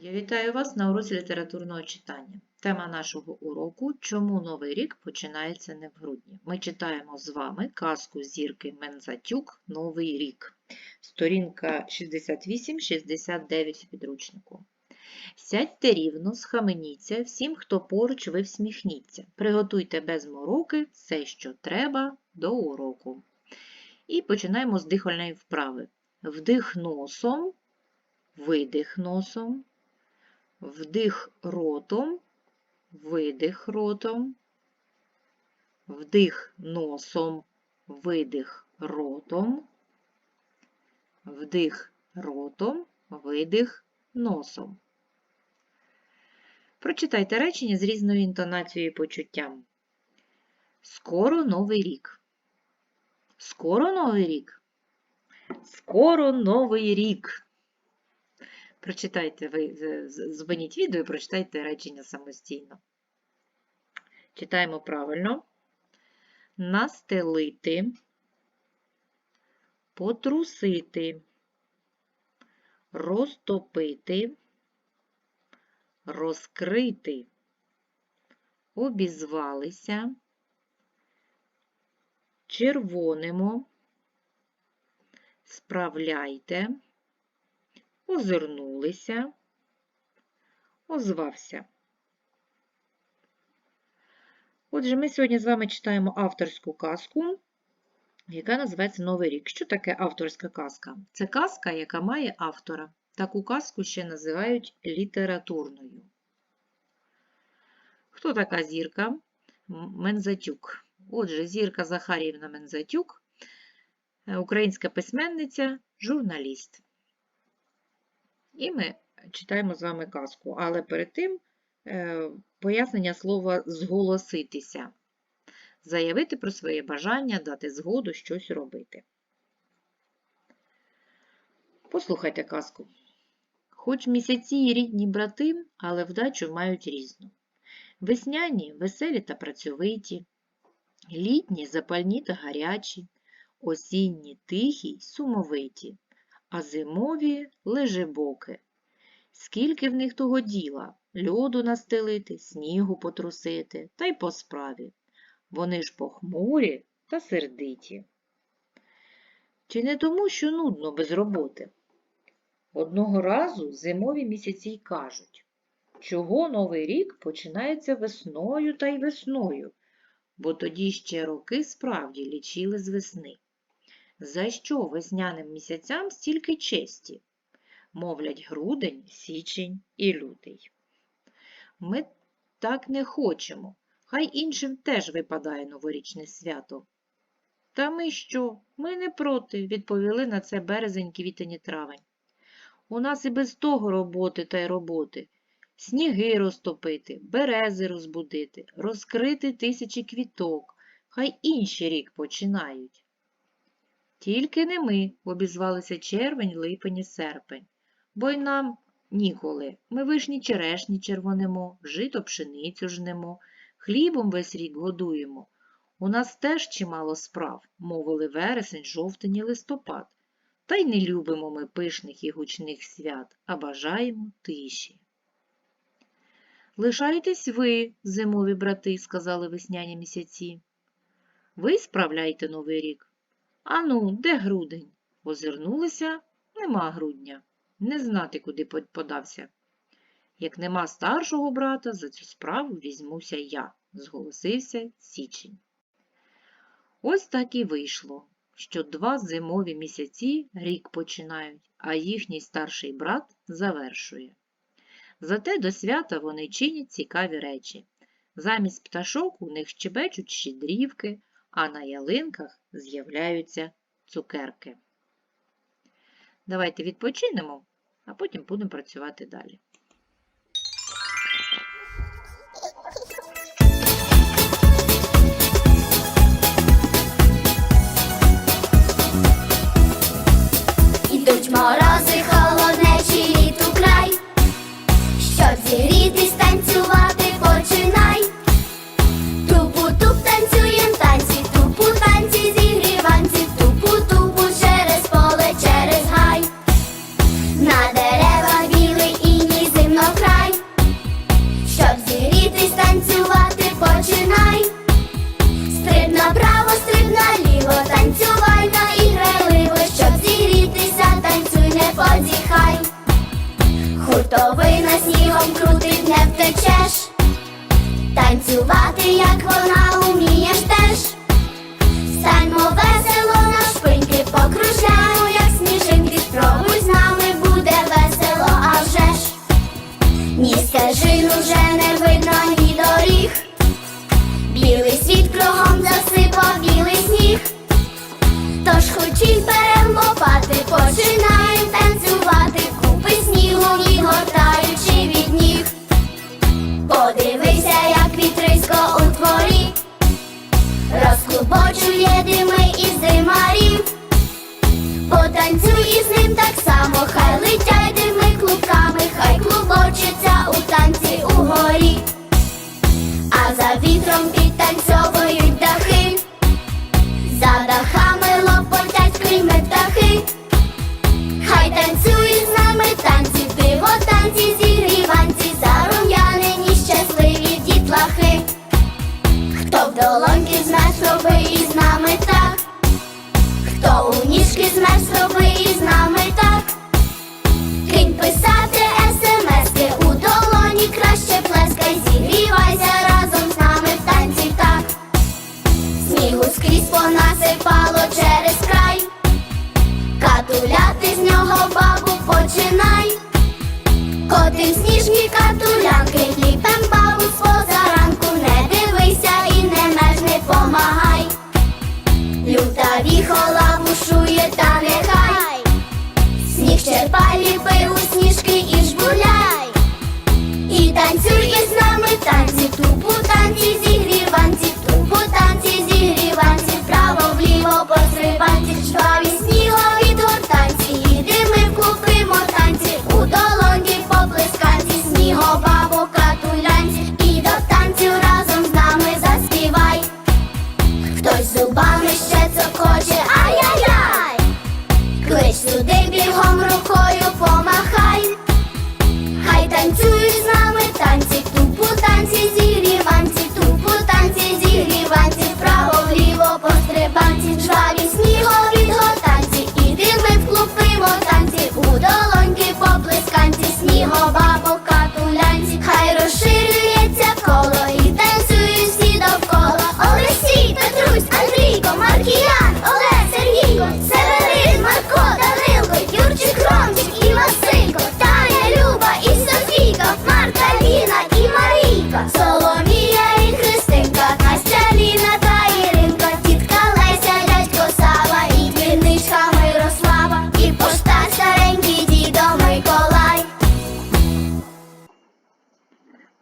Я вітаю вас на уроці літературного читання. Тема нашого уроку Чому Новий рік починається не в грудні. Ми читаємо з вами казку зірки Мензатюк Новий рік. Сторінка 68-69 в підручнику. Сядьте рівно, схаменіться, всім, хто поруч, ви всміхніться. Приготуйте без мороки все, що треба, до уроку. І починаємо з дихальної вправи. Вдих носом, видих носом, вдих ротом, видих ротом, вдих носом, видих ротом, вдих ротом, видих носом. Прочитайте речення з різною інтонацією і почуттям. Скоро новий рік. Скоро новий рік. Скоро новий рік. Прочитайте ви, зупиніть відео і прочитайте речення самостійно. Читаємо правильно. Настелити, потрусити, розтопити, розкрити, обізвалися, червонимо, справляйте, озирнулися, озвався. Отже, ми сьогодні з вами читаємо авторську казку, яка називається Новий рік. Що таке авторська казка? Це казка, яка має автора. Таку казку ще називають літературною. Хто така зірка? Мензатюк. Отже, зірка Захарівна Мензатюк, е, українська письменниця, журналіст. І ми читаємо з вами казку, але перед тим е, пояснення слова зголоситися, заявити про своє бажання, дати згоду щось робити. Послухайте казку. Хоч місяці і рідні брати, але вдачу мають різну. Весняні веселі та працьовиті, літні запальні та гарячі, осінні тихі й сумовиті, а зимові лежебоки. Скільки в них того діла льоду настелити, снігу потрусити, та й по справі. Вони ж похмурі та сердиті. Чи не тому, що нудно без роботи? Одного разу зимові місяці й кажуть, чого новий рік починається весною та й весною, бо тоді ще роки справді лічили з весни. За що весняним місяцям стільки честі? Мовлять грудень, січень і лютий. Ми так не хочемо, хай іншим теж випадає новорічне свято. Та ми що? Ми не проти, відповіли на це березень, квітень і травень. У нас і без того роботи та й роботи. Сніги розтопити, берези розбудити, розкрити тисячі квіток, хай інші рік починають. Тільки не ми, обізвалися червень, липень і серпень, бо й нам ніколи. Ми вишні черешні червонимо, жито пшеницю жнемо, хлібом весь рік годуємо. У нас теж чимало справ, мовили вересень, жовтень і листопад. Та й не любимо ми пишних і гучних свят, а бажаємо тиші. Лишайтесь ви, зимові брати, сказали весняні місяці. Ви справляйте новий рік. Ану, де грудень? Озирнулися, нема грудня. Не знати, куди подався. Як нема старшого брата, за цю справу візьмуся я, зголосився січень. Ось так і вийшло, що два зимові місяці рік починають, а їхній старший брат завершує. Зате до свята вони чинять цікаві речі. Замість пташок у них щебечуть щедрівки, а на ялинках з'являються цукерки. Давайте відпочинемо, а потім будемо працювати далі. Потанцюй із ним так само, хай летять скрізь понасипало через край. Катуляти з нього бабу починай. Котим сніжні катулянки, ліпем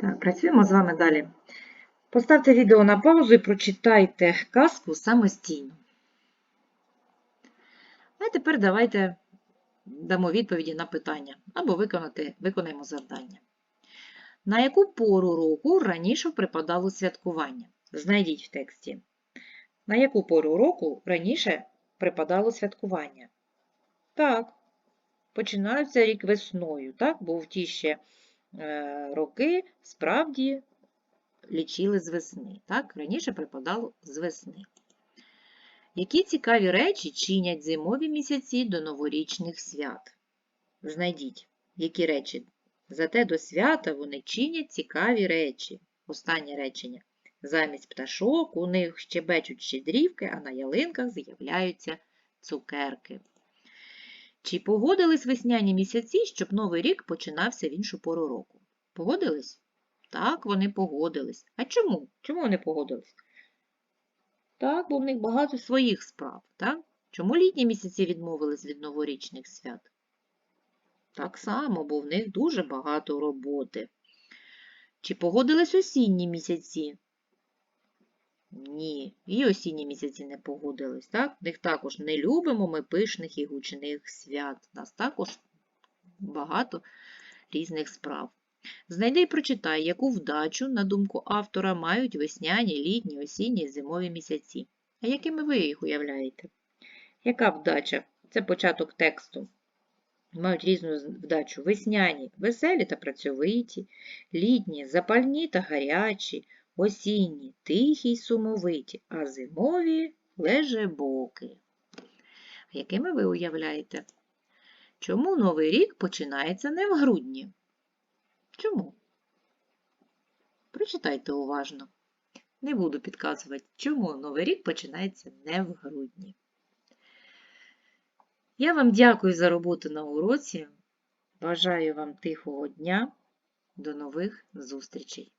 Так, працюємо з вами далі. Поставте відео на паузу і прочитайте казку самостійно. А тепер давайте дамо відповіді на питання або виконати, виконаємо завдання. На яку пору року раніше припадало святкування? Знайдіть в тексті. На яку пору року раніше припадало святкування? Так, починається рік весною, так? Бо в ті ще роки справді лічили з весни. Так? Раніше припадало з весни. Які цікаві речі чинять зимові місяці до новорічних свят? Знайдіть, які речі. Зате до свята вони чинять цікаві речі. Останнє речення. Замість пташок у них щебечуть щедрівки, а на ялинках з'являються цукерки. Чи погодились весняні місяці, щоб новий рік починався в іншу пору року? Погодились? Так, вони погодились. А чому? Чому вони погодились? Так, бо в них багато своїх справ. Так? Чому літні місяці відмовились від новорічних свят? Так само, бо в них дуже багато роботи. Чи погодились осінні місяці? Ні, і осінні місяці не погодились. Так? Них також не любимо ми пишних і гучних свят. У нас також багато різних справ. Знайди і прочитай, яку вдачу, на думку автора, мають весняні, літні, осінні, зимові місяці. А якими ви їх уявляєте? Яка вдача? Це початок тексту. Мають різну вдачу. Весняні, веселі та працьовиті, літні, запальні та гарячі, осінні, тихі й сумовиті, а зимові лежебоки. А якими ви уявляєте? Чому Новий рік починається не в грудні? Чому? Прочитайте уважно. Не буду підказувати, чому Новий рік починається не в грудні. Я вам дякую за роботу на уроці. Бажаю вам тихого дня. До нових зустрічей!